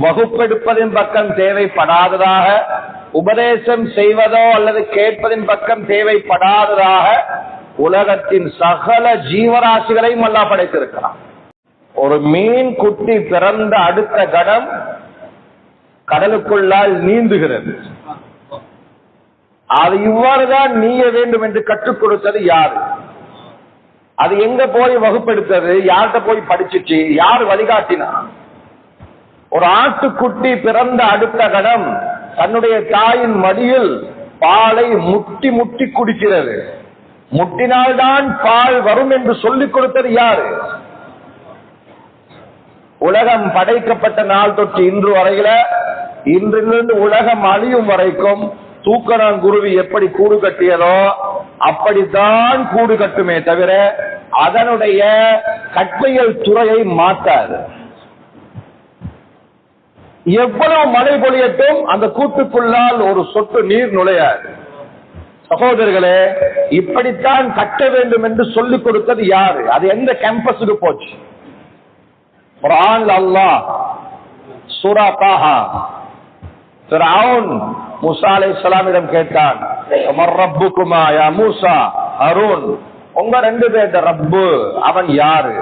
வகுப்பெடுப்பதின் பக்கம் தேவைப்படாததாக உபதேசம் செய்வதோ அல்லது கேட்பதின் பக்கம் தேவைப்படாததாக உலகத்தின் சகல ஜீவராசிகளையும் அல்லா படைத்திருக்கிறான். ஒரு மீன் குட்டி பிறந்த அடுத்த கடம் கடலுக்குள்ளால் நீந்துகிறது. அது இவ்வாறுதான் நீய வேண்டும் என்று கற்றுக் கொடுத்தது யாரு? அது எங்க போய் வகுப்பெடுத்தது? யார்கிட்ட போய் படிச்சுச்சு? யார் வழிகாட்டினா? ஒரு ஆட்டுக்குட்டி பிறந்த அடுத்த கணம் தன்னுடைய தாயின் மடியில் பாலை முட்டி முட்டி குடிக்கிறது. முட்டினால்தான் பால் வரும் என்று சொல்லிக் கொடுத்தது யாரு? உலகம் படைக்கப்பட்ட நாள் தொட்டு இன்று வரையில இன்றிலிருந்து உலகம் அழியும் வரைக்கும் தூக்கணாங்குருவி எப்படி கூடு கட்டியதோ அப்படித்தான் கூடு கட்டுமே தவிர அதனுடைய கட்மையல் துறையை மாற்றாது எவ்வளவு மழை பொழியட்டும் அந்த கூட்டுக்குள்ளால் ஒரு சொட்டு நீர் நுழையாது. சகோதரர்களே இப்படித்தான் கட்ட வேண்டும் என்று சொல்லிக் கொடுத்தது யாரு? அது எந்த கேம்பஸுக்கு போச்சு? குரான் அல்லாஹ் சூரா தாஹா ஃபிரௌன் மூசா அலைஹிஸ்ஸலாமிடம் கேட்டான் ரப்புக்குமா யா மூசா அருண் உங்க ரெண்டு பேர்த்த ரப்பு அவன் யாரு?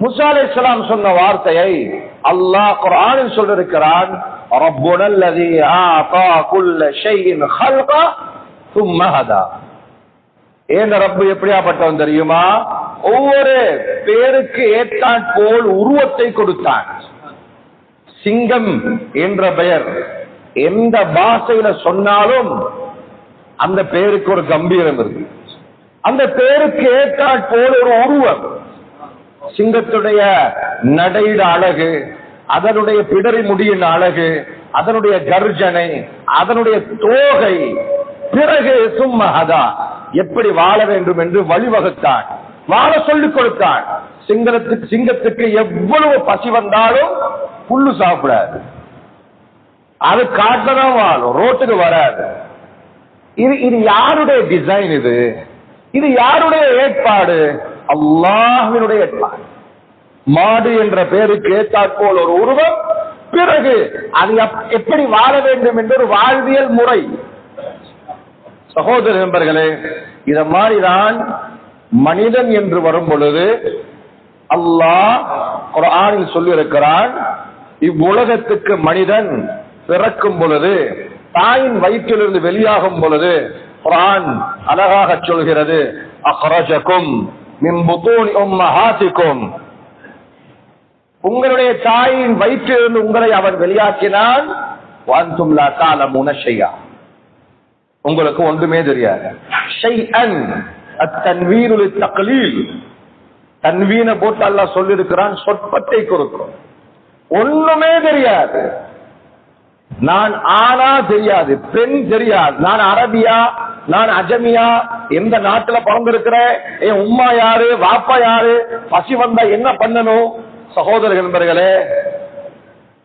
முசா அலி இஸ்லாம் சொன்ன வார்த்தையை அல்லாஹ் குரானில் சொல்லிருக்கிறான் எப்படியாப்பட்டவன் தெரியுமா? ஒவ்வொரு பேருக்கு ஏற்றாற் போல் உருவத்தை கொடுத்தான். சிங்கம் என்ற பெயர். எந்த பாஷையில சொன்னாலும் அந்த பேருக்கு ஒரு கம்பீரம் இருக்கு. அந்த பேருக்கு ஏற்றாற் போல் ஒரு உருவம். சிங்கத்துடைய நடையிட அழகு அதனுடைய பிடரி முடியின் அழகு அதனுடைய கர்ஜனை அதனுடைய தோகை பிறகு சும்மஹதா எப்படி வாழ வேண்டும் என்று வழிவகுத்தான். வாழ சொல்லிக் கொடுத்தான். சிங்கத்துக்கு சிங்கத்துக்கு எவ்வளவு பசி வந்தாலும் புல்லு சாப்பிடாது. அது காட்டுலதான் வாழும் ரோட்டுக்கு வராது. இது இது யாருடைய டிசைன் இது? இது யாருடைய ஏற்பாடு? அல்லாஹினுடைய மாடு என்ற பெயருக்கு ஏற்றாற்போல் ஒரு உருவம் பிறகு அது எப்படி வாழ வேண்டும் என்ற ஒரு வாழ்வியல் முறை. சகோதர நண்பர்களே இத மாதிரிதான் மனிதன் என்று வரும் பொழுது அல்லாஹ் குரானில் சொல்லியிருக்கிறான் இவ்வுலகத்துக்கு மனிதன் பிறக்கும் பொழுது தாயின் வயிற்றிலிருந்து வெளியாகும் பொழுது குரான் அழகாக சொல்கிறது அக்ரஜக்கும் உங்களுடைய தாயின் வயிற்றிலிருந்து உங்களை அவர் வெளியாக்கினான் உங்களுக்கு ஒன்றுமே தெரியாது. தன்வீன தக்லீல். போட்டு அல்லா சொல்லிருக்கிறான் சொற்பத்தை கொடுக்கும். ஒண்ணுமே தெரியாது. நான் ஆனா தெரியாது பெண் தெரியாது. நான் அரபியா நான் அஜமியா எந்த நாட்டுல பிறந்திருக்கிறேன் என் உம்மா யாரு வாப்பா யாரு பசி வந்தா என்ன பண்ணணும்? சகோதர நண்பர்களே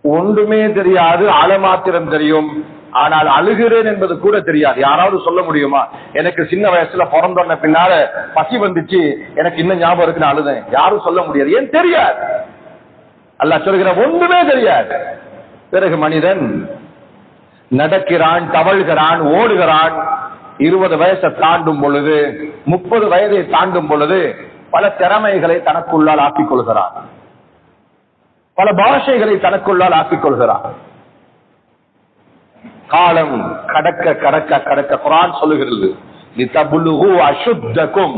ஒன்றுமே தெரியாது ஆழமாத்திரம் தெரியும். ஆனால் அழுகிறேன் என்பது கூட தெரியாது. யாராவது சொல்ல முடியுமா? எனக்கு சின்ன வயசுல பிறந்தோன்ன பின்னால பசி வந்துச்சு. எனக்கு இன்னும் ஞாபகம் இருக்குன்னு அழுதேன். யாரும் சொல்ல முடியாது. ஏன் தெரியாது? அல்ல சொல்கிற ஒன்றுமே தெரியாது. பிறகு மனிதன் நடக்கிறான் தவழ்கிறான் ஓடுகிறான். இருபது வயசை தாண்டும் பொழுது முப்பது வயதை தாண்டும் பொழுது பல திறமைகளை தனக்குள்ளால் ஆக்கிக் கொள்கிறார். பல பாஷைகளை தனக்குள்ளால் ஆக்கிக் கொள்கிறார். காலம் கடக்க கடக்க கடக்க குரான் சொல்லுகிறது. அசுத்தக்கும்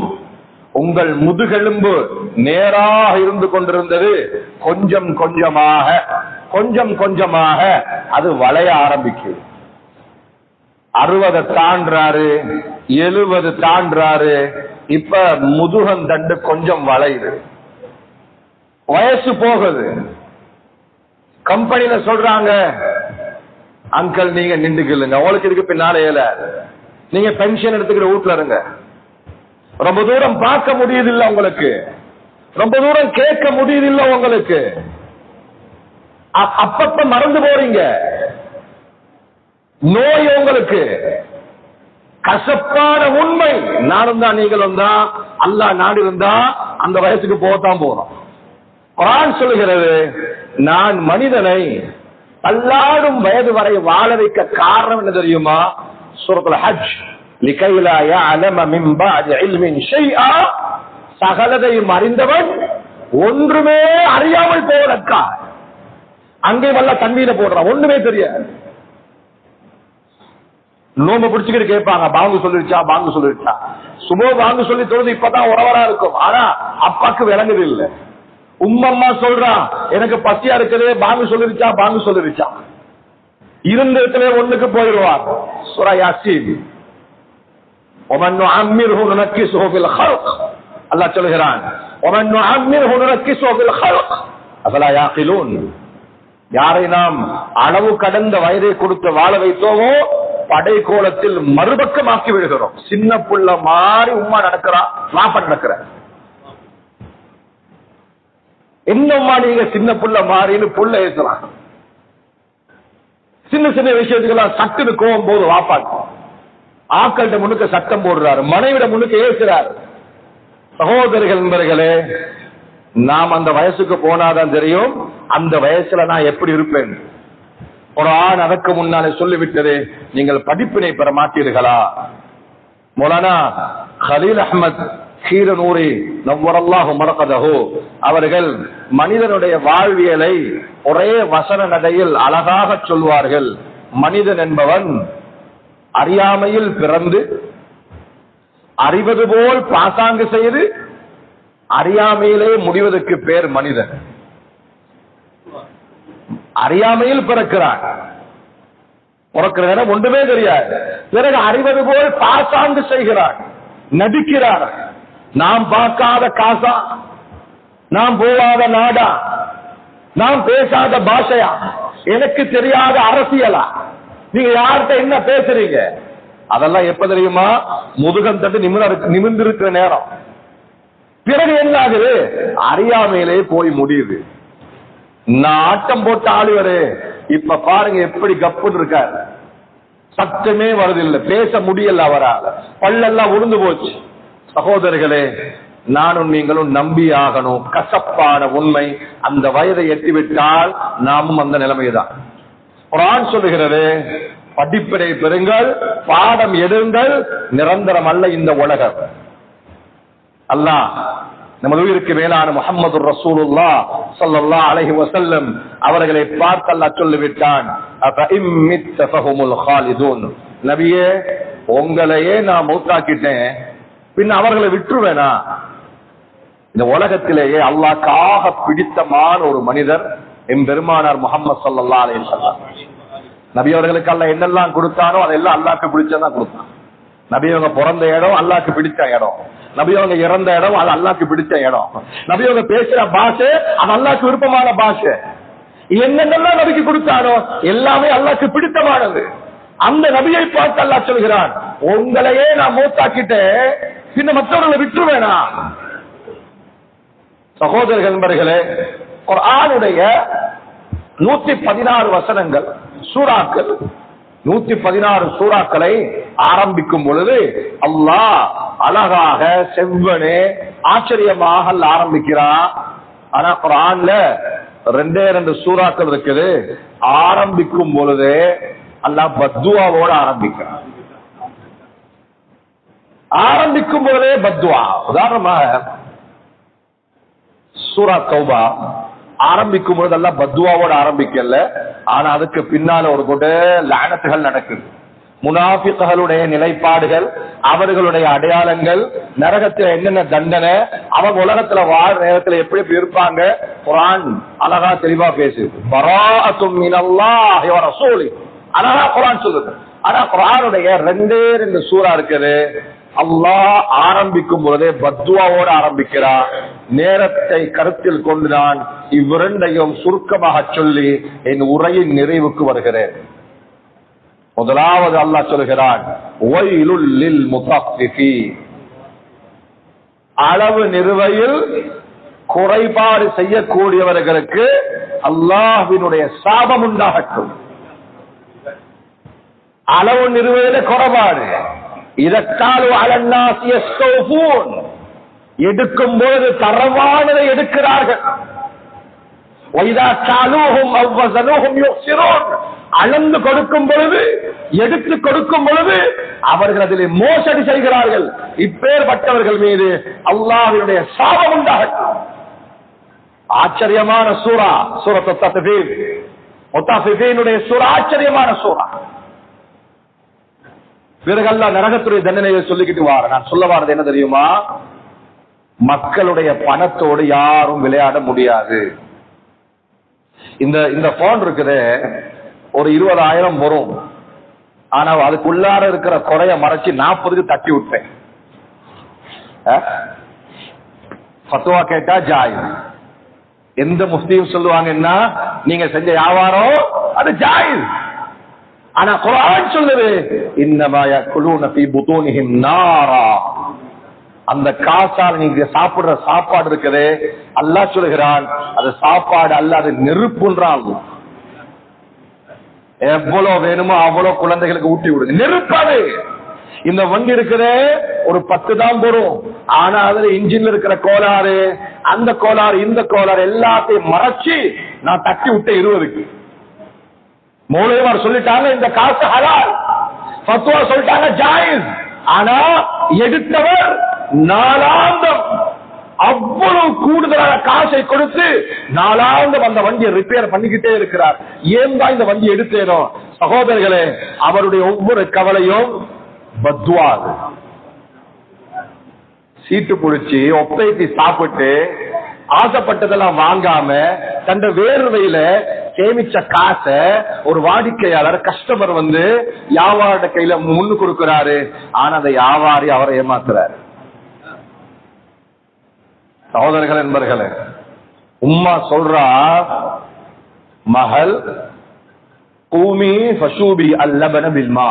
உங்கள் முதுகெலும்பு நேராக இருந்து கொண்டிருந்தது. கொஞ்சம் கொஞ்சமாக கொஞ்சம் கொஞ்சமாக அது வளைய ஆரம்பிக்குது அறுபதை தாண்டாரு எழுபது தாண்டாரு இப்ப முதுகன் தண்டு கொஞ்சம் வளையுது. வயசு போகுது. கம்பெனில சொல்றாங்க அங்கிள் நீங்க நின்றுக்கலுங்க உங்களுக்கு இதுக்கு பின்னால ஏல. நீங்க பென்ஷன் எடுத்துக்கிற வீட்டுல இருங்க. ரொம்ப தூரம் பார்க்க முடியுதில்ல உங்களுக்கு. ரொம்ப தூரம் கேட்க முடியுதில்ல உங்களுக்கு. அப்பப்ப மறந்து போறீங்க. நோய் உங்களுக்கு. கசப்பான உண்மை. நானும் தான் நீங்களும் தான் அல்லாஹ் நாடு இருந்தா அந்த வயசுக்கு போகத்தான் போறோம். குரான் சொல்லுகிறது நான் மனிதனை பல்லாடும் வயது வரை வாழ வைக்க காரணம் என்ன தெரியுமா? சூரத்துல ஹஜ். லிகைலா அலம மிம்பா சகலதையும் அறிந்தவன் ஒன்றுமே அறியாமல் போவதற்கா? அங்கே வல்ல தண்ணீரை போடுறான். ஒண்ணுமே தெரியாது. நோம்ப பிடிச்சுக்கிட்டு கேட்பாங்க பாங்கு சொல்லிருச்சா பாங்கு சொல்லிருச்சா சுமோ பாங்கு சொல்லி தொழுது இப்பதான் உறவரா இருக்கும். ஆனா அப்பாக்கு விளங்குது இல்ல. உம்மம்மா சொல்றான் எனக்கு பசியா இருக்கிறதே பாங்கு சொல்லிருச்சா பாங்கு சொல்லிருச்சா இருந்த இடத்துல ஒண்ணுக்கு போயிடுவார். சுரா யாசின். அல்லா சொல்கிறான் யாரை நாம் அளவு கடந்த வயதை கொடுத்து வாழ வைத்தோமோ படை கோலத்தில் மறுபக்கமாக்கி விடுகிறோம். சின்ன புள்ள மாறி உமா நடக்கிறான். மாப்பன் நடக்கிற என்னம்மா நீங்க சின்ன புள்ள மாறின்னு புள்ள ஏத்துறான் சின்ன சின்ன விஷயத்துக்கெல்லாம் சட்டுன்னு கோவம் போது வாப்பாக்கும் ஆக்கள்கிட்ட முன்னுக்கு சட்டம் போடுறாரு. மனைவிட முன்னுக்கு ஏசுறாரு சகோதரர்கள் நண்பர்களே நாம் அந்த வயசுக்கு போனாதான் தெரியும் அந்த வயசுல நான் எப்படி இருப்பேன்? குரான் அதற்கு முன்னாலே சொல்லிவிட்டது நீங்கள் படிப்பினை பெற மாட்டீர்களா? மொலானா ஹலீல் அஹமத் கீரனூரி நவ்வரல்லாக மறக்கதகோ அவர்கள் மனிதனுடைய வாழ்வியலை ஒரே வசன நடையில் அழகாக சொல்வார்கள். மனிதன் என்பவன் அறியாமையில் பிறந்து அறிவது போல் பாசாங்கு செய்து அறியாமையிலே முடிவதற்கு பேர் மனிதன். அறியாமையில் பிறக்கிறான் பிறக்கிற நேரம் ஒன்றுமே தெரியாது. பிறகு அறிவது போல் பாசாங்கு செய்கிறான் நடிக்கிறார். நாம் பார்க்காத காசா நாம் போகாத நாடா நாம் பேசாத பாஷையா எனக்கு தெரியாத அரசியலா? நீங்க யார்கிட்ட என்ன பேசுறீங்க? அதெல்லாம் எப்ப தெரியுமா? முதுகம் தட்டு நிமிர்ந்து நிமிர்ந்திருக்கிற நேரம். பிறகு என்ன ஆகுது? அறியாமையிலே போய் முடியுது. நான் ஆட்டம் போட்ட ஆளுவரு இப்ப பாருங்க எப்படி கப்புன்னு இருக்காரு. சத்தமே வருதில்லை பேச முடியல அவரால். பல்லெல்லாம் உளுந்து போச்சு. சகோதரர்களே நானும் நீங்களும் நம்பி ஆகணும். கசப்பான உண்மை. அந்த வயதை எட்டிவிட்டால் நாமும் அந்த நிலைமைதான். குரான் சொல்லுகிறது படிப்பினை பெறுங்கள் பாடம் எடுங்கள் நிரந்தரம் அல்ல இந்த உலகம். அல்லாஹ் நமது உயிருக்கு மேலான முகமது ரசூலுல்லா சொல்லல்லா அலஹி வசல்லம் அவர்களை பார்த்து அல்லாஹ் சொல்லிவிட்டான் நபியே உங்களையே நான் மௌத்தாக்கிட்டேன் பின் அவர்களை விட்டுருவேனா? இந்த உலகத்திலேயே அல்லாக்காக பிடித்தமான ஒரு மனிதர் என் பெருமானார் முகமது சல்லா அலி சொல்லா நபி அவர்களுக்கு அல்ல என்னெல்லாம் கொடுத்தானோ அதெல்லாம் அல்லாஹ்க்கு பிடிச்சதான் கொடுத்தான். நபியவங்க பிறந்த இடம் அல்லாக்கு பிடிச்ச இடம். நபியவங்க இறந்த இடம் அது அல்லாக்கு பிடிச்ச இடம். நபியவங்க பேசுற பாஷை அது அல்லாக்கு விருப்பமான பாஷை. என்னென்னலாம் நபிக்கு கொடுத்தாரோ எல்லாமே அல்லாக்கு பிடித்தமானது. அந்த நபியை பார்த்து அல்லாஹ் சொல்கிறான் உங்களையே நான் மூத்தாக்கிட்டேன். பின்ன மற்றவர்களை விட்டுருவேனா? சகோதரர்கள் நண்பர்களே ஆணுடைய நூத்தி பதினாறு வசனங்கள் சூறாக்கள் நூத்தி பதினாறு சூறாக்களை ஆரம்பிக்கும் பொழுது அல்லாஹ் அழகாக செவ்வனே ஆச்சரியமாக அல்ல ஆரம்பிக்கிறான் ஆனா குரான்ல ரெண்டே ரெண்டு சூறாக்கள் இருக்குது. ஆரம்பிக்கும் பொழுது அல்லா பத்வாவோட ஆரம்பிக்கிறான் ஆரம்பிக்கும் பொழுதே பத்வா. உதாரணமாக சூரா கௌபா ஆரம்பிக்கும் பொழுது எல்லாம் பத்வாவோட ஆரம்பிக்கல ஆனா அதுக்கு பின்னால ஒரு கூட லானத்துகள் நடக்குது. முனாபிகளுடைய நிலைப்பாடுகள் அவர்களுடைய அடையாளங்கள் நரகத்துல என்னென்ன தண்டனை அவங்க உலகத்துல வாழ் நேரத்துல எப்படி இருப்பாங்க? குரான் அழகா தெளிவா பேசுது. அழகா குரான் சொல்லுது. ஆனா குரானுடைய ரெண்டே ரெண்டு சூறா இருக்குது. அல்லாஹ் ஆரம்பிக்கும் பொழுதே பத்வாவோடு ஆரம்பிக்கிறான். நேரத்தை கருத்தில் கொண்டு நான் இவ்விரண்டையும் சுருக்கமாக சொல்லி என் உரையின் நிறைவுக்கு வருகிறேன். முதலாவது அல்லாஹ் சொல்கிறான் அளவு நிறுவையில் குறைபாடு செய்யக்கூடியவர்களுக்கு அல்லாஹினுடைய சாபம் உண்டாகட்டும். அளவு நிறுவையில குறைபாடு. எடுக்கும் பொழுது தரமானதை எடுக்கிறார்கள். அளந்து கொடுக்கும் பொழுது எடுத்து கொடுக்கும் பொழுது அவர்கள் அதிலே மோசடி செய்கிறார்கள். இப்பேற்பட்டவர்கள் மீது அல்லாவினுடைய சாபம் உண்டாக ஆச்சரியமான சூறா சூரத்தை சூறா ஆச்சரியமான சூறா. பிறகு அல்லாஹ் நரகத்துடைய தண்டனையை சொல்லிக்கிட்டு வார. நான் சொல்ல வாரது என்ன தெரியுமா? மக்களுடைய பணத்தோடு யாரும் விளையாட முடியாது. இந்த இந்த போன் இருக்குது ஒரு இருபதாயிரம் வரும். ஆனா அதுக்குள்ளார இருக்கிற குறைய மறைச்சு நாற்பதுக்கு தட்டி விட்டேன். பத்துவா கேட்டா ஜாய். எந்த முஸ்லீம் சொல்லுவாங்கன்னா நீங்க செஞ்ச வியாபாரம் அது ஜாயிஸ் ஆனா குரான் சொல்லுது இன்னமாய குழு ஃபீ புதூனிஹிம் நாரா. அந்த காசால் நீங்க சாப்பிடுற சாப்பாடு இருக்குது அல்லாஹ் சொல்லுகிறான் அது சாப்பாடு அல்ல அது நெருப்புன்றான். எவ்வளவு வேணுமோ அவ்வளவு குழந்தைகளுக்கு ஊட்டி விடுங்க. நெருப்பாது இந்த வண்டி இருக்குது ஒரு பத்து தான் போறோம் ஆனா அதுல இன்ஜின்ல இருக்கிற கோளாறு அந்த கோளாறு இந்த கோளாறு எல்லாத்தையும் மறைச்சு நான் தட்டி விட்டேன் இருபதுக்கு. மூலையவர் சொல்லிட்டாங்க இந்த காசு ஹலால். பத்துவா சொல்லிட்டாங்க ஜாயிஸ். ஆனா எடுத்தவர் நாலாந்தம். அவ்வளவு கூடுதலான காசை கொடுத்து நாலாந்து அந்த வண்டியை ரிப்பேர் பண்ணிக்கிட்டே இருக்கிறார். ஏன் தான் இந்த வண்டி எடுத்தேனோ? சகோதரர்களே அவருடைய ஒவ்வொரு கவலையும் பத்வாது. சீட்டு புடிச்சு ஒப்பைத்தி சாப்பிட்டு ஆசைப்பட்டதெல்லாம் வாங்காம தந்த வேர்வையில சேமிச்ச காசை ஒரு வாடிக்கையாளர் கஸ்டமர் வந்து வியாபார கையில முன்னு கொடுக்கிறாரு. ஆனா அந்த வியாபாரி அவரை ஏமாத்துறாரு. சகோதரர்கள் என்பர்களே உம்மா சொல்றா மகள் கூமி ஃபஷூபி அல்லபன பில்மா.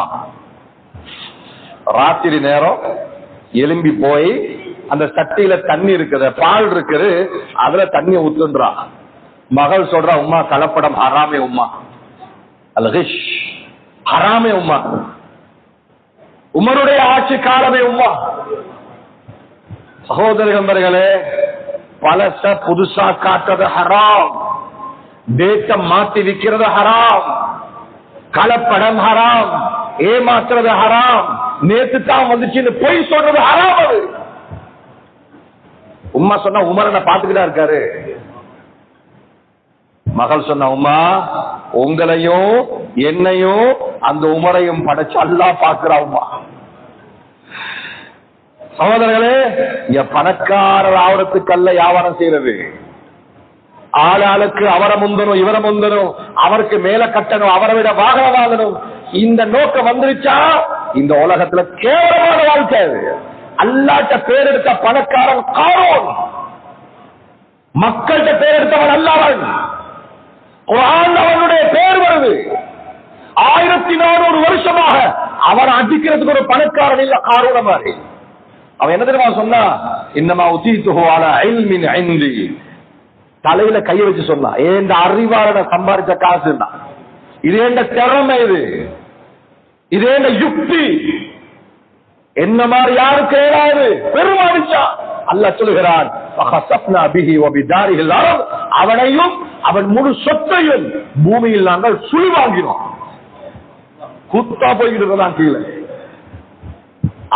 ராத்திரி நேரம் எலும்பி போய் அந்த சட்டியில தண்ணி இருக்குது பால் இருக்குது அதுல தண்ணி ஊத்துன்றான் மகள் சொல்றா உமா கலப்படம் ஹராமே உமா அல்ஹிஷ் ஹராமே உமா உமருடைய ஆட்சி காலமே உமா சகோதரர்களே பழச புதுசா காட்டுறது ஹராம். டேட்ட மாத்தி விக்கிறது ஹராம். கலப்படம் ஹராம். ஏமாத்துறது ஹராம். நேத்து தான் வந்துச்சுன்னு பொய் சொல்றது ஹராம் அது. உம்மா சொன்னா உமரனை பாத்துக்கிட்டா இருக்காரு? மகள் சொன்ன உமா உங்களையும் என்னையும் அந்த உமரையும் படைச்சு அல்லா பாக்குறவுமா சகோதரர்களே இங்க பணக்காரர் ஆவறதுக்கு அல்ல வியாபாரம் செய்யறது. ஆளாளுக்கு அவரை முந்தனும் இவரை முந்தனும் அவருக்கு மேல கட்டணும் அவரை விட வாகனம் வாங்கணும். இந்த நோக்கம் வந்துருச்சா? இந்த உலகத்துல கேவலமான வாழ்க்கை அது. அல்லாட்ட பேர் எடுத்த பணக்காரன் காரோன் மக்கள்கிட்ட பேர் எடுத்தவன் அவன் அடிக்கிறதுக்கு ஒரு பணக்காரன் இல்ல காரோட மாதிரி. அவன் என்ன தெரியுமா சொன்னா? இன்னமா ஐந்து தலையில கை வச்சு சொன்னா ஏண்ட அறிவாளன சம்பாதிச்ச காசு தான் இது ஏண்ட திறமை இது? இது ஏண்ட யுக்தி? என்ன மாதிரி யாரு கேளாது பெருமாடிச்சா அல்ல சொல்லுகிறான் அவனையும் அவன் முழு சொத்தையும் பூமியில் நாங்கள் சுழி வாங்கினோம் குத்தா போய்கிட்டு கீழே.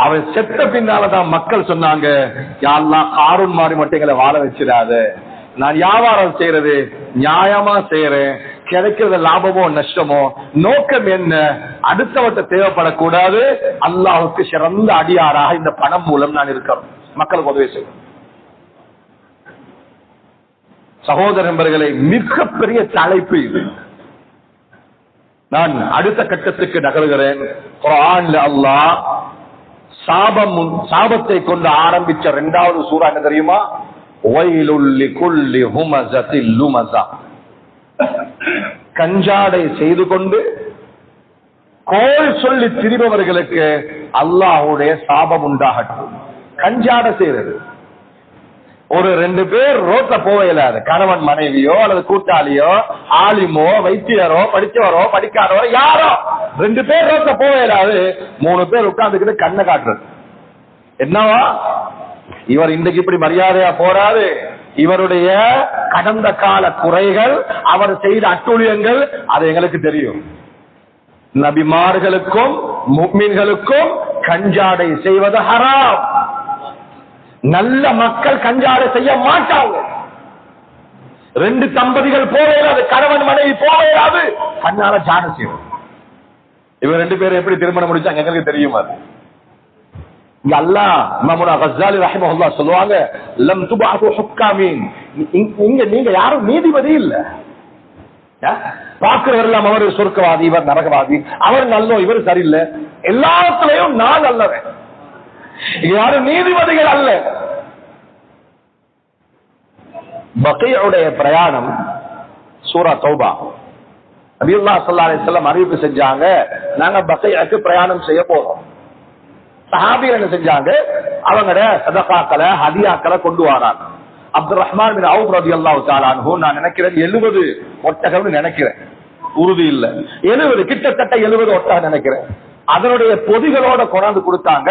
அவன் செத்த பின்னாலதான் மக்கள் சொன்னாங்க யாரெல்லாம் காரூன் மாறி மட்டும் எங்களை வாழ வச்சிடாத. நான் வியாபாரம் செய்யறது நியாயமா செய்யறேன். கிடைக்கிறது லாபமோ நஷ்டமோ நோக்கம் என்ன? அடுத்தவட்ட தேவைப்படக்கூடாது. அல்லாஹுக்கு சிறந்த அடியாராக இந்த பணம் மூலம் நான் இருக்கிறேன் மக்களுக்கு உதவி செய்யும் சகோதர நண்பர்களை மிகப்பெரிய தலைப்பு இது. நான் அடுத்த கட்டத்துக்கு நகர்கிறேன். குர்ஆன்ல அல்லாஹ் சாபம் சாபத்தை கொண்டு ஆரம்பிச்ச இரண்டாவது சூறா என்ன தெரியுமா? ஒயிலுள்ளி குள்ளி கஞ்சாடை செய்து கொண்டு கோல் சொல்லி திரிபவர்களுக்கு அல்லாஹுடைய சாபம் உண்டாகட்டும். கஞ்சாடை செய்யறது ஒரு ரெண்டு பேர் ரோட்ல போக இயலாது கணவன் மனைவியோ அல்லது கூட்டாளியோ ஆலிமோ வைத்தியரோ படிச்சவரோ படிக்காதவரோ யாரோ. ரெண்டு பேர் ரோட்ல போக இயலாது மூணு பேர் உட்கார்ந்துக்கிட்டு கண்ணை காட்டுறது. என்னவா? இவர் இன்றைக்கு இப்படி மரியாதையா போறாரு. இவருடைய கடந்த கால குறைகள் அவர் செய்த அட்டூழியங்கள் அது எங்களுக்கு தெரியும். நபிமார்களுக்கும் முக்மீன்களுக்கும் கஞ்சாடை செய்வது ஹராம். நல்ல மக்கள் கஞ்சாடை செய்ய மாட்டாங்க. ரெண்டு தம்பதிகள் போவேலாது கணவன் மனைவி போவேலாது கண்ணால ஜாட செய்வோம். இவங்க ரெண்டு பேரும் எப்படி திருமணம் முடிச்சாங்க எங்களுக்கு தெரியுமா? அது அல்லாஹ் இமாமுனா சொல்லுவாங்க லம் ஹுக்காமீன் இங்க- நீங்க யாரும் நீதிபதி இல்ல. பாக்குறவரெல்லாம் அவர் சொர்க்கவாதி இவர் நரகவாதி அவர் நல்லோ இவர் சரியில்லை. எல்லாத்துலயும் நான் நல்லவன். யாரும் நீதிபதிகள் அல்ல. பகையுடைய பிரயாணம் சூரா தௌபா. நபியுல்லா சல்லா அலைஹி அறிவிப்பு செஞ்சாங்க நாங்க பகையுக்கு பிரயாணம் செய்ய போறோம். சஹாபியர் என்ன செஞ்சாங்க அவங்கள சதகாக்களை ஹதியாக்களை கொண்டு வராங்க. அப்துல் ரஹ்மான் பின் அவுப் ரலியல்லாஹு அல்லா அன்ஹு நான் நினைக்கிறேன் 70 ஒட்டகம்னு நினைக்கிறேன். உறுதி இல்ல. 70 கிட்டத்தட்ட 70 ஒட்டகம் நினைக்கிறேன். அதனுடைய பொதிகளோட கொண்டாந்து கொடுத்தாங்க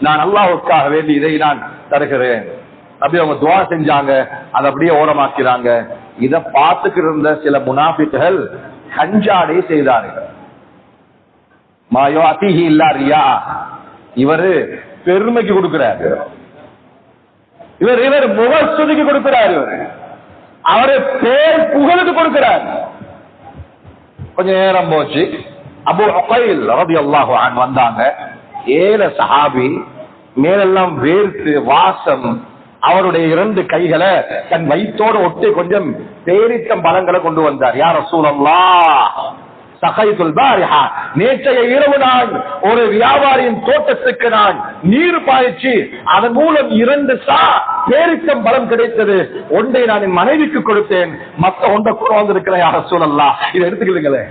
நான் அல்லாவுக்காக வேண்டி இதை நான் தருகிறேன். அப்படி அவங்க துவா செஞ்சாங்க அதை அப்படியே ஓரமாக்கிறாங்க. இத பார்த்துக்கிட்டு இருந்த சில முனாபிக்குகள் கஞ்சாடை செய்தார்கள். மாயோ அதிகி இல்லாரியா இவரு பெருமைக்கு கொடுக்கிறாரு. இவர் இவர் முகஸ்துதிக்கு கொடுக்கிறார் இவர். அவரு பேர் புகழுக்கு கொடுக்கிறார். கொஞ்ச நேரம் போச்சு. அபு உகைல் ரபி அல்லாஹான் வந்தாங்க. ஏழ சஹாபி மேலெல்லாம் வேர்த்து வாசம் அவருடைய இரண்டு கைகளை தன் வயிற்றோடு ஒட்டி கொஞ்சம் பேரித்தம் பழங்களை கொண்டு வந்தார். யார் சூழல்லா நேற்றைய இரவு நான் ஒரு வியாபாரியின் தோட்டத்துக்கு நான் நீர் பாய்ச்சி அதன் மூலம் இரண்டு சா பேரித்தம் பலம் கிடைத்தது. ஒன்றை நான் என் மனைவிக்கு கொடுத்தேன். மத்த ஒன்றை கூட வந்திருக்கிறேன் யார சூழல்லா இதை எடுத்துக்கிறீங்களே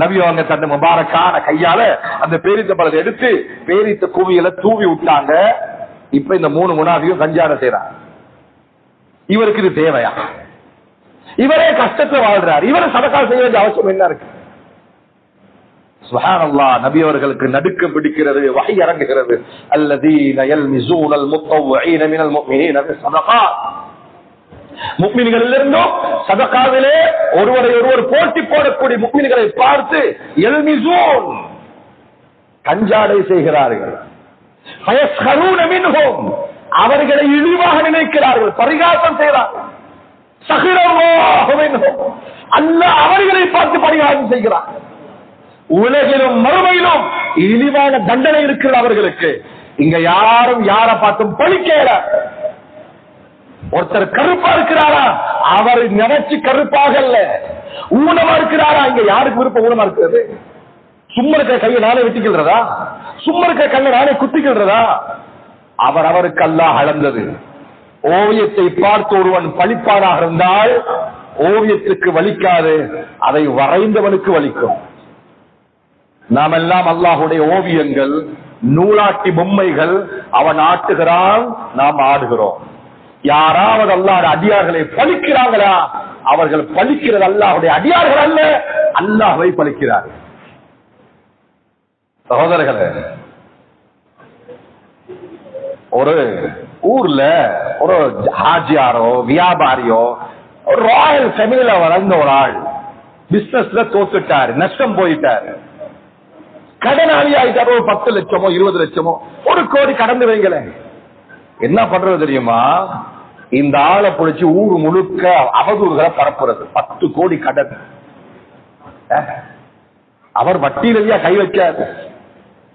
நபி அவங்க தன் முபாரக்கான கையால அந்த பேரித்த பழத்தை எடுத்து பேரித்த கூவியில தூவி விட்டாங்க. இப்ப இந்த மூணு முனாதியும் கஞ்சாட செய்யறாங்க இவருக்கு இது தேவையா? இவரே கஷ்டத்துல வாழ்றாரு. இவரை சதக்கா செய்ய வேண்டிய அவசியம் என்ன இருக்கு? சுப்ஹானல்லாஹ் நபி அவர்களுக்கு நடுக்கம் பிடிக்கிறது வகை இறங்குகிறது. அல்லது முக்மின்களிலிருந்தும் சதகாவிலே ஒருவரை ஒருவர் போட்டி போடக்கூடிய முக்மின்களை பார்த்து எல்மிசூன் கஞ்சாடை செய்கிறார்கள். அவர்களை இழிவாக நினைக்கிறார்கள். பரிகாசம் செய்கிறார்கள் அல்ல அவர்களை பார்த்து பரிகாசம் செய்கிறார். உலகிலும் மறுமையிலும் இழிவான தண்டனை இருக்கிறது அவர்களுக்கு. இங்க யாரும் யாரை பார்த்தும் பழிக்கல ஒருத்தர் கருப்பா இருக்கிறாரா? அவர் நினைச்சு கருப்பாக அல்ல. ஊனமா இருக்கிறாரா? இங்க யாருக்கு விருப்பம் ஊனமா இருக்கிறது? சும்மா இருக்கிற கையை நானே வெட்டிக்கிறதா? சும்மா இருக்கிற கண்ணை நானே குத்திக்கிறதா? அவர் அவருக்கு அல்லாஹ் அளந்தது. ஓவியத்தை பார்த்து ஒருவன் பழிப்பானாக இருந்தால் ஓவியத்துக்கு வலிக்காது அதை வரைந்தவனுக்கு வலிக்கும். நாம் எல்லாம் அல்லாஹுடைய ஓவியங்கள் நூலாட்டி பொம்மைகள் அவன் ஆட்டுகிறான் நாம் ஆடுகிறோம். யாராவது அல்லாஹ் அடியார்களை பழிக்கிறாங்களா? அவர்கள் பழிக்கிறது அல்லாஹுடைய அடியார்கள் அல்ல அல்லாஹை பழிக்கிறார்கள் சகோதரர்களே ஒரு ஊர்ல ஒரு ஹாஜியாரோ வியாபாரியோ ராயல் ஃபேமிலியில வளர்ந்த ஒரு ஆள் பிசினஸ்ல தோத்துட்டாரு நஷ்டம் போயிட்டாரு. கடனாளி ஆயிட்டாரு ஒரு பத்து லட்சமோ இருபது லட்சமோ ஒரு கோடி கடந்து வைங்களேன். என்ன பண்றது தெரியுமா? இந்த ஆளை பிடிச்சி ஊர் முழுக்க அவதூறுகளை பரப்புறது. பத்து கோடி கடன். அவர் வட்டியிலேயே கை வைக்காது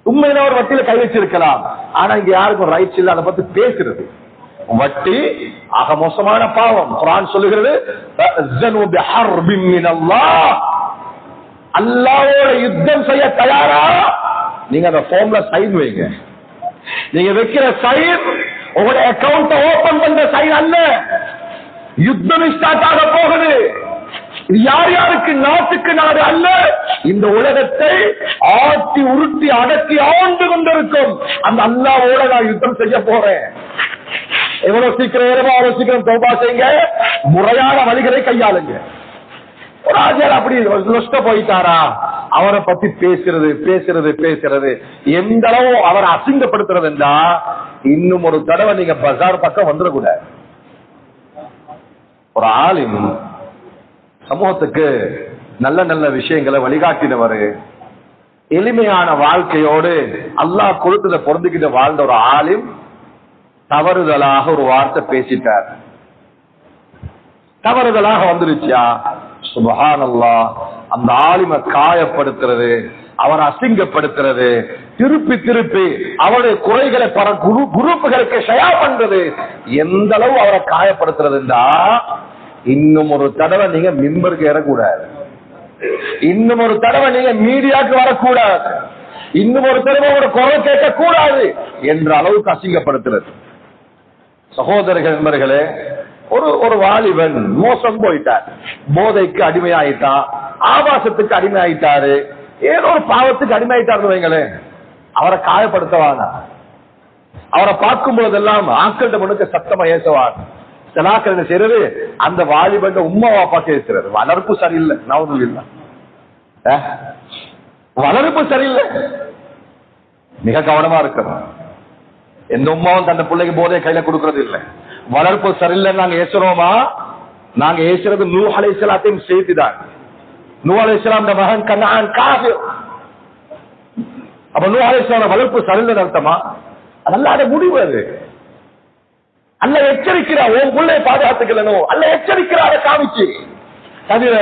உண்மையில அவர் வட்டியில கை வச்சிருக்கலாம். ஆனா இங்க யாருக்கும் ரைட்ஸ் இல்ல அதை பத்தி பேசுறது. வட்டி ஆக மோசமான பாவம். குரான் சொல்லுகிறது அல்லாவோட யுத்தம் செய்ய தயாரா? நீங்க அந்த போன்ல சைன் வைங்க. நீங்க வைக்கிற சைன் உங்களோட அக்கௌண்ட் ஓபன் பண்ற சைன் அல்ல. யுத்தம் ஸ்டார்ட் ஆக போகுது. யார் யாருக்கு நாட்டுக்கு நாடு அல்ல? இந்த உலகத்தை ஆட்டி உருட்டி அடக்கி ஆண்டு கொண்டிருக்கும். அந்த அல்லாவோட நான் யுத்தம் செய்ய போறேன். எவ்வளவு சீக்கிரம் எவ்வளவு அவ்வளவு சீக்கிரம் தோபா செய்யுங்க? முறையான வழிகளை கையாளுங்க. ஒரு ஆஜர் அப்படி நொஷ்ட போயிட்டாரா? அவரை பத்தி பேசுறது பேசுறது பேசுறது. எந்த அளவு அவரை அசிங்கப்படுத்துறதுன்றா இன்னும் ஒரு தடவை நீங்க பஜார் பக்கம் வந்துடக்கூடாது ஒரு ஆளின் சமூகத்துக்கு நல்ல நல்ல விஷயங்களை வழிகாட்டினவர் எளிமையான வாழ்க்கையோடு அல்லாஹ் கொடுத்ததை பொருந்துகிட்ட வாழ்ந்த ஒரு ஆளின் தவறுதலாக ஒரு வார்த்தை பேசிட்டார். தவறுதலாக வந்துருச்சா சுபஹானல்லா அந்த ஆலிம காயப்படுத்துறது அவரை அசிங்கப்படுத்துறது திருப்பி திருப்பி அவருடைய குறைகளை பல குரு குரூப்புகளுக்கு ஷயா பண்றது. எந்த அளவு அவரை காயப்படுத்துறதுண்டா? இன்னும் ஒரு தடவை நீங்க மிம்பருக்கு ஏறக்கூடாது. இன்னும் ஒரு தடவை நீங்க மீடியாக்கு வரக்கூடாது. இன்னும் ஒரு தடவை ஒரு குரல் கேட்க கூடாது என்ற அளவுக்கு அசிங்கப்படுத்துறது. சகோதரர்கள் நண்பர்களே ஒரு ஒரு வாலிபன் மோசம் போயிட்டார். போதைக்கு அடிமையாயிட்டான். ஆபாசத்துக்கு அடிமையாயிட்டாரு. ஏதோ ஒரு பாவத்துக்கு அடிமையாயிட்டாரு வைங்களேன். அவரை காயப்படுத்துவாங்க. அவரை பார்க்கும் போதெல்லாம் ஆக்கள்கிட்ட முன்னுக்கு சத்தமா ஏசுவாங்க சிலாக்கள் என்ன செய்யறது? அந்த வாலிபண்ட உம்மா வாப்பா கேட்கிறது வளர்ப்பு சரியில்லை. நவதும் இல்லை. வளர்ப்பு சரியில்லை. மிக கவனமா இருக்கணும். எந்த உமாவும் தன் பிள்ளைக்கு போதே கையில கொடுக்கறது இல்லை. வளர்ப்பு சரியில்லைன்னு நாங்க ஏசுறோமா நாங்க ஏசுறது நூ அலை இஸ்லாத்தையும் சேர்த்துதான். நூ அலை இஸ்லாம் மகன் கண்ணான் காசு அப்ப நூ அலை வளர்ப்பு சரியில்லைன்னு அர்த்தமா அதெல்லாம் முடிவு அது. அல்ல எச்சரிக்கிறா உன் பிள்ளைய பாதுகாத்துக்கணும் அல்ல எச்சரிக்கிறா அதை காமிச்சு. தவிர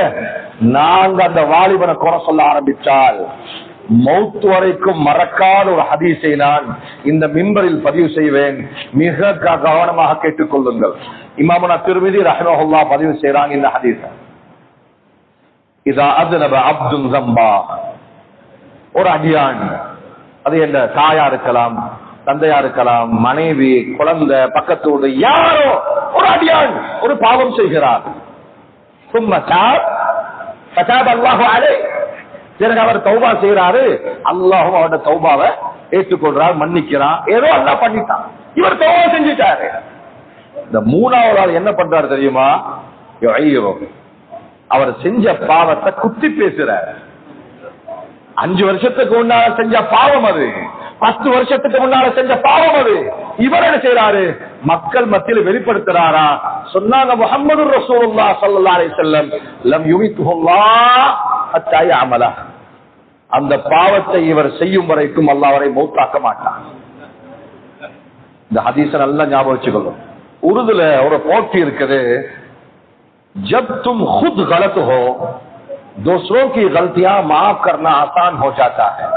நாங்க அந்த வாலிபனை குறை சொல்ல ஆரம்பித்தால் மௌத் வரைக்கும் மறக்காத ஒரு ஹதீஸை நான் இந்த மிம்பரில் பதிவு செய்வேன். மிக கவனமாக கவனமாக கேட்டுக்கொள்ளுங்கள். இமாமனா திருமிதி ரஹ்மஹுல்லா பதிவு செய்யறாங்க இந்த ஹதீஸ. இதா அது அப்துல் ஜம்பா ஒரு அடியான் அது என்ன? தாயா இருக்கலாம் தந்தையா இருக்கலாம் மனைவி குழந்தை பக்கத்தோடு யாரோ ஒரு அடியான் ஒரு பாவம் செய்கிறார். சும்மா பிறகு அவர் தௌபா செய்யறாரு அல்லாஹும் அவரோட தௌபாவை ஏற்றுக்கொள்றார் மன்னிக்கிறான் ஏதோ அல்லாஹ் பண்ணிட்டான். இவர் தௌபா செஞ்சுட்டாரு. இந்த மூணாவது ஆள் என்ன பண்றாரு தெரியுமா? அவர் செஞ்ச பாவத்தை குத்தி பேசுறாரு. அஞ்சு வருஷத்துக்கு முன்னால செஞ்ச பாவம் அது. பத்து வருஷத்துக்கு முன்னால செஞ்ச பாவம் அது. இவர் என்ன செய்யறாரு மக்கள் மத்தியில் வெளிப்படுத்துறாரா? சொன்னாங்க முகமது செல்லம் லம் யுமித்துல்லா அமலா அந்த பாவத்தை இவர் செய்யும் வரைக்கும் அல்ல அவரை மௌத்தாக்க மாட்டான். இந்த ஹதீச நல்லா ஞாபகம் வச்சுக்கணும் உருதுல ஒரு போட்டி இருக்குது. ஜப்தும் ஹுத் கலத்துகோ दूसरों की गलतियां माफ करना आसान हो जाता है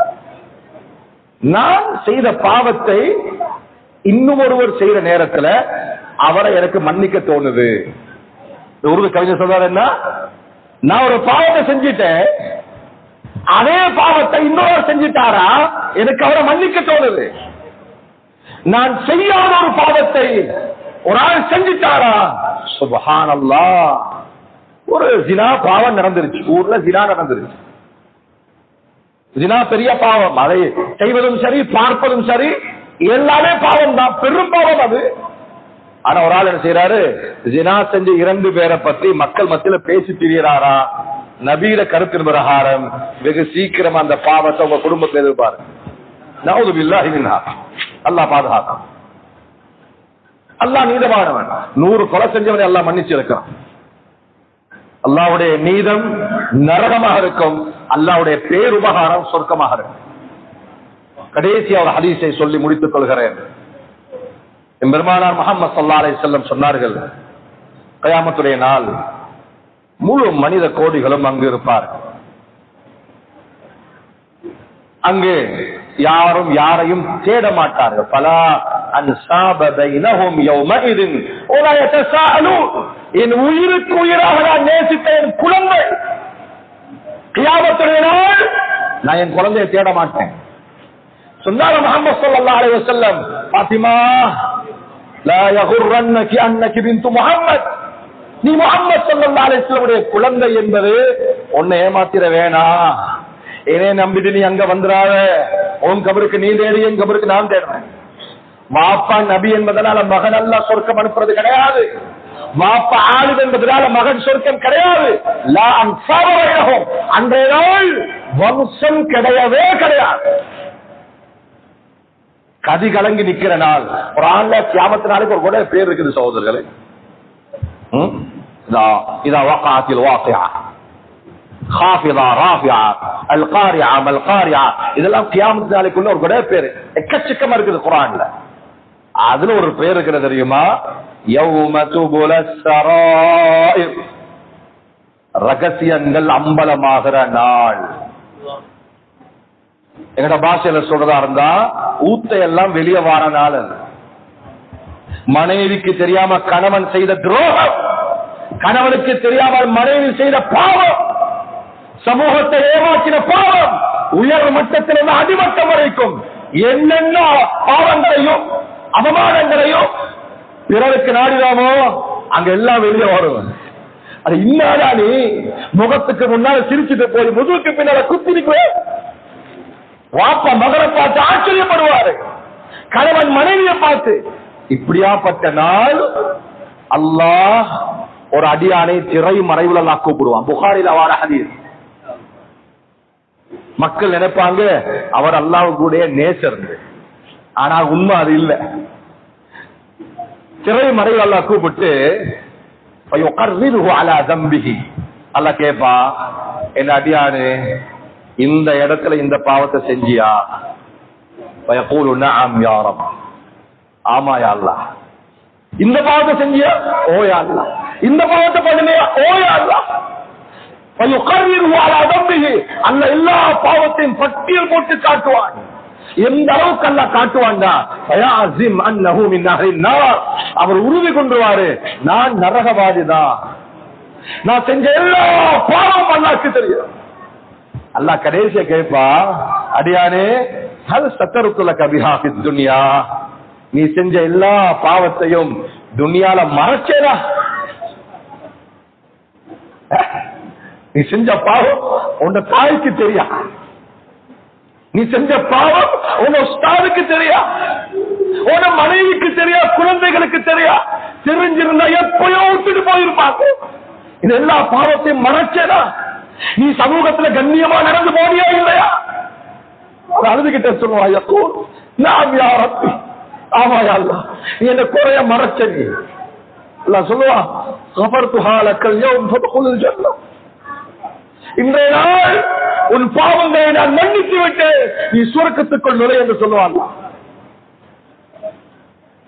நான் செய்த பாவத்தை இன்னும் ஒருவர் செய்யற நேரத்துல அவரை எனக்கு மன்னிக்க தோணுது இந்த உருது கவிஞர் சொல்றாரு என்ன நான் ஒரு பாவத்தை செஞ்சிட்டேன் அதே பாவத்தை இன்னொரு செஞ்சிட்டாரா எனக்கு அவரை மன்னிக்க தோணுது நான் செய்யாத ஒரு பாவத்தை ஒரு ஆள் செஞ்சிட்டாரா சுபஹானல்லா ஒரு ஜினா பாவம் நடந்துருச்சு. ஊர்ல ஜினா நடந்துருச்சு. ஜினா பெரிய பாவம். அதை செய்வதும் சரி பார்ப்பதும் சரி எல்லாமே பாவம் தான் பெரும் பாவம் அது. ஆனா ஒரு ஆள் என்ன செய்யறாரு ஜினா செஞ்ச இரண்டு பேரை பத்தி மக்கள் மத்தியில பேசி திரியறாரா? நபீர கருத்தின் பிரகாரம் வெகு சீக்கிரம் அந்த பாவத்தை உங்க குடும்பத்தில் எதிர்பாரு. நவுது பில்லாஹி மின்ஹா. அல்லாஹ் பாதுகாக்கும். அல்லாஹ் நீதமானவன் நூறு கொலை செஞ்சவனை எல்லாம் மன்னிச்சிருக்கான் அல்லாவுடைய நீதம் நரகமாக இருக்கும். அல்லாவுடைய பேருபகாரம் சொர்க்கமாக இருக்கும். கடைசி அவர் ஹதீஸை சொல்லி முடித்துக் கொள்கிறேன். பெருமானார் முகமது சல்லா அலை செல்லம் சொன்னார்கள் கயாமத்துடைய நாள் முழு மனித கோடிகளும் அங்கு இருப்பார்கள் அங்கு யாரும் யாரையும் தேட மாட்டார்கள். பல என் உயிருக்கு உயிராக நான் நேசித்த என் குழந்தை. கியாமத்துடைய நாள் நான் என் குழந்தையை தேட மாட்டேன். சொன்னார் முகமது ஸல்லல்லாஹு அலைஹி வஸல்லம் பாத்திமா லா யகுர்ரன்னகி அன்னகி பின்து முகம்மத். நீ முகமது ஸல்லல்லாஹு அலைஹி வஸல்லமுடைய குழந்தை என்பது உன்னை ஏமாத்திர வேணா என்னை நம்பிட்டு நீ அங்க வந்துடாத உன் கபருக்கு நீ தேடி என் கபருக்கு நான் தேடுறேன் மாப்பா நபி என்பதனால மகன் அல்ல சொர்க்கம் அனுப்புறது கிடையாது. மாப்பா ஆளும் என்பதனால மகன் சொர்க்கம் கிடையாது. அன்றைய நாள் வம்சம் கிடையவே கிடையாது. கதி கலங்கி நிக்கிற நாள். ஒரு ஆண்ல தியாமத்து நாளைக்கு ஒரு கூட பேர் இருக்குது சகோதரர்களே. இதான் வாக்காத்தில் வாக்கையா. இதெல்லாம் தியாமத்து ஒரு கூட பேரு. எக்கச்சக்கமா இருக்குது குரான்ல. அதுல ஒரு பேர் இருக்கிறது தெரியுமா? யௌம சராயிர் ரகசியங்கள் அம்பலமாகிற நாள். எங்கட பாஷையில சொல்றதா இருந்தா ஊத்தை எல்லாம் வெளியே வார நாள் மனைவிக்கு தெரியாம கணவன் செய்த துரோகம் கணவனுக்கு தெரியாமல் மனைவி செய்த பாவம் சமூகத்தை ஏமாற்றின பாவம் உயர் மட்டத்திலிருந்து அடிமட்டம் வரைக்கும் என்னென்ன பாவங்களையும் அவமானங்களையும் பிறருக்கு நாடினாமோ அங்க எல்லாம் வெளியே வரும். அது இன்னாடா நீ? முகத்துக்கு முன்னால சிரிச்சுட்டு போய் முதுகுக்கு பின்னால குத்திருக்குவே வாப்பா மகனை பார்த்து ஆச்சரியப்படுவாரு. கணவன் மனைவியை பார்த்து இப்படியாப்பட்ட நாள் அல்லாஹ் ஒரு அடியானை திரை மறைவுல எல்லாம் கூப்பிடுவான். புகாரில வார ஹதீஸ். மக்கள் நினைப்பாங்க அவர் அல்லாஹ் கூட நேசர். ஆனா உண்மை அது இல்ல. திரை மறைவுல எல்லாம் கூப்பிட்டு அலா தம்பிகி அல்ல கேப்பா என்ன அடியானு? இந்த இடத்துல இந்த பாவத்தை செஞ்சியா? பயக்கூல் நஅம் யா ரப். ஆமா யா இந்த பாவத்தை செஞ்சியா? ஓ யா இந்த பாவத்தை பண்ணுனியா? ஓ யா அல்லாஹ். பயுகர்ரிரு அலா தம்பிஹி. அல்ல எல்லா பாவத்தையும் பட்டியல் போட்டு காட்டுவான். எந்த அளவுக்கு அல்ல காட்டுவான்டா? அவர் உறுதி கொண்டுவாரு நான் நரகவாதிதான். நான் செஞ்ச எல்லா பாவம் அல்லாக்கு தெரியும். அல்லாஹ் கடைசிய கேட்பா அடியானே ஹல் சத்தருக்குல கபிஹா துனியா. நீ செஞ்ச எல்லா பாவத்தையும் துனியால மறைச்சேரா நீ செஞ்ச பாவம் உன் தாய்க்கு தெரியா நீ செஞ்ச பாவம் உன் தெரியா? உன மனைவிக்கு தெரியா? குழந்தைகளுக்கு தெரியா? தெரிஞ்சிருந்தா எப்பயோ விட்டுட்டு போயிருப்பாங்க. இது எல்லா பாவத்தையும் மறைச்சேனா நீ சமூகத்துல கண்ணியமா நடந்து போனியா இல்லையா? அழுதுகிட்ட சொல்லுவா யக்கூர் நாம் யாரப்பி ஆமா யா நீ என்ன குறைய மறைச்ச நீ. சொல்லுவா கபர்த்து ஹாலக்கல் இன்றைய நாள் உன் பாவங்களை நான் மன்னித்து விட்டு நீ சுரக்கத்துக்குள் நுழை என்று சொல்லுவாங்க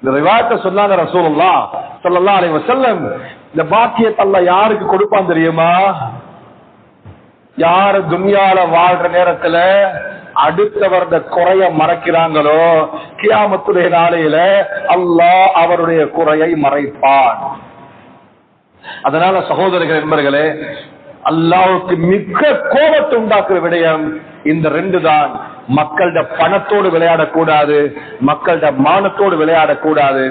இந்த ரிவாயத்தை சொன்னாங்க ரசூலுல்லா ஸல்லல்லாஹு அலைஹி வஸல்லம். இந்த பாக்கியத்தை அல்லாஹ் யாருக்கு கொடுப்பான் தெரியுமா? யாரு துன்யால வாழ்ற நேரத்துல அடுத்தவரத குறைய மறைக்கிறாங்களோ கியாமத்துடைய நாளையில அல்லாஹ் அவருடைய குறையை மறைப்பான். அதனால சகோதரர்கள் என்பர்களே அல்லாவுக்கு மிக்க கோபத்தை உண்டாக்குற விடயம் இந்த ரெண்டு தான் மக்கள்ட பணத்தோடு விளையாடக்கூடாது மக்கள்ட மானத்தோடு விளையாடக்கூடாது.